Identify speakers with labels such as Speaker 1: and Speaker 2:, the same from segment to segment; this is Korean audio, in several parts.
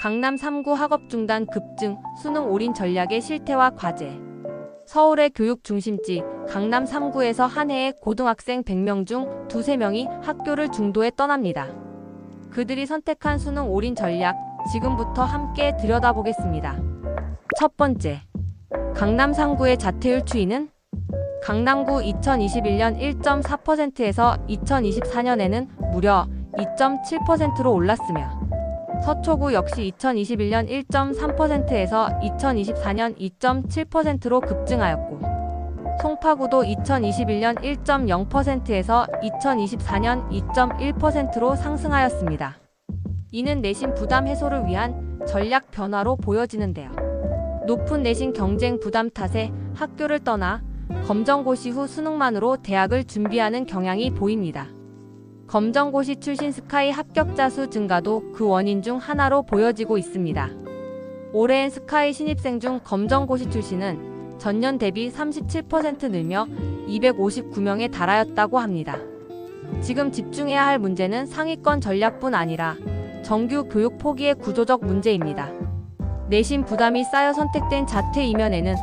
Speaker 1: 강남 3구 학업 중단 급증, 수능 올인 전략의 실태와 과제. 서울의 교육 중심지 강남 3구에서 한 해에 고등학생 100명 중 두세 명이 학교를 중도에 떠납니다. 그들이 선택한 수능 올인 전략 지금부터 함께 들여다보겠습니다. 첫 번째, 강남 3구의 자퇴율 추이는 강남구 2021년 1.4%에서 2024년에는 무려 2.7%로 올랐으며 서초구 역시 2021년 1.3%에서 2024년 2.7%로 급증하였고 송파구도 2021년 1.0%에서 2024년 2.1%로 상승하였습니다. 이는 내신 부담 해소를 위한 전략 변화로 보여지는데요. 높은 내신 경쟁 부담 탓에 학교를 떠나 검정고시 후 수능만으로 대학을 준비하는 경향이 보입니다. 검정고시 출신 스카이 합격자 수 증가도 그 원인 중 하나로 보여지고 있습니다. 올해엔 스카이 신입생 중 검정고시 출신은 전년 대비 37% 늘며 259명에 달하였다고 합니다. 지금 집중해야 할 문제는 상위권 전략뿐 아니라 정규 교육 포기의 구조적 문제입니다. 내신 부담이 쌓여 선택된 자퇴 이면에는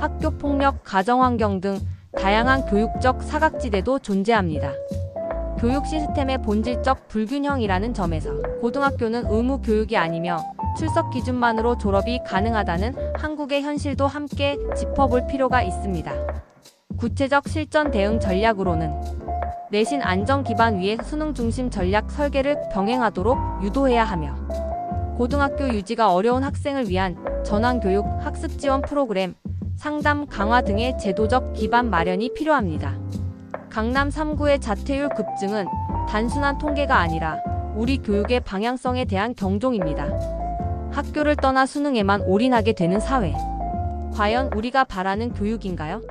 Speaker 1: 학교 폭력, 가정 환경 등 다양한 교육적 사각지대도 존재합니다. 교육 시스템의 본질적 불균형이라는 점에서 고등학교는 의무 교육이 아니며 출석 기준만으로 졸업이 가능하다는 한국의 현실도 함께 짚어볼 필요가 있습니다. 구체적 실전 대응 전략으로는 내신 안정 기반 위에 수능 중심 전략 설계를 병행하도록 유도해야 하며 고등학교 유지가 어려운 학생을 위한 전환 교육 학습 지원 프로그램 상담 강화 등의 제도적 기반 마련이 필요합니다. 강남 3구의 자퇴율 급증은 단순한 통계가 아니라 우리 교육의 방향성에 대한 경종입니다. 학교를 떠나 수능에만 올인하게 되는 사회. 과연 우리가 바라는 교육인가요?